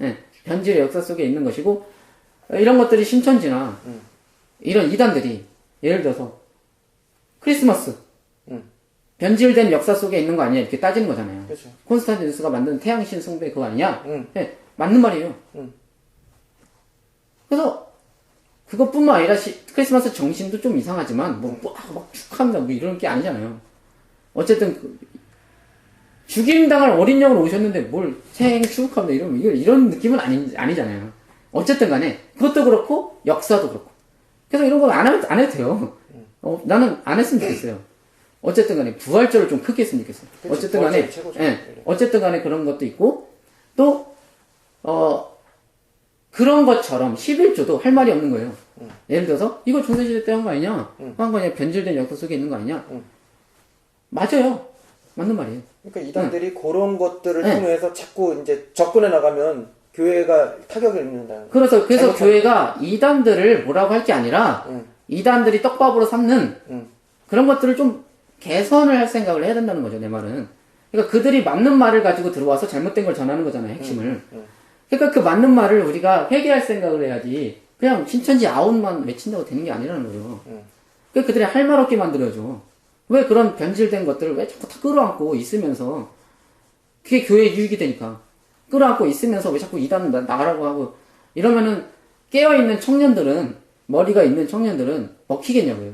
예, 변질의 역사 속에 있는 것이고 어, 이런 것들이 신천지나 음. 이런 이단들이 예를 들어서 크리스마스 음. 변질된 역사 속에 있는 거 아니냐 이렇게 따지는 거잖아요. 그렇죠. 콘스탄티누스가 만든 태양신 숭배 그거 아니냐? 음. 예, 맞는 말이에요. 음. 그래서 그것뿐만 아니라 시- 크리스마스 정신도 좀 이상하지만 뭐, 뭐, 아, 막 축하한다 뭐 이런 게 아니잖아요. 어쨌든 그 죽임당할 어린 영으로 오셨는데 뭘 생일 축하합니다 이러면 이런 느낌은 아니, 아니잖아요. 어쨌든 간에 그것도 그렇고 역사도 그렇고 그래서 이런 건 안 해도, 안 해도 돼요. 어, 나는 안 했으면 좋겠어요. 어쨌든 간에 부활절을 좀 크게 했으면 좋겠어요. 그치, 어쨌든 간에. 예, 어쨌든 간에 그런 것도 있고 또 어, 그런 것처럼 11조도 할 말이 없는 거예요. 예를 들어서 이거 중세시대 때 한 거 아니냐? 한 거냐? 변질된 역사 속에 있는 거 아니냐? 음. 맞아요. 맞는 말이에요. 그러니까 이단들이 그런 것들을 네. 통해서 자꾸 이제 접근해 나가면 교회가 타격을 입는다. 그래서 그래서 교회가 이단들을 뭐라고 할 게 아니라 음. 이단들이 떡밥으로 삼는 음. 그런 것들을 좀 개선을 할 생각을 해야 된다는 거죠, 내 말은. 그러니까 그들이 맞는 말을 가지고 들어와서 잘못된 걸 전하는 거잖아요, 핵심을. 음. 그러니까 그 맞는 말을 우리가 회개할 생각을 해야지, 그냥 신천지 아웃만 외친다고 되는 게 아니라는 거죠. 음. 그러니까 그들이 할 말 없게 만들어야죠. 왜 그런 변질된 것들을 왜 자꾸 다 끌어안고 있으면서, 그게 교회에 유익이 되니까. 끌어안고 있으면서 왜 자꾸 이단 나- 나가라고 하고, 이러면은 깨어있는 청년들은, 머리가 있는 청년들은 먹히겠냐고요.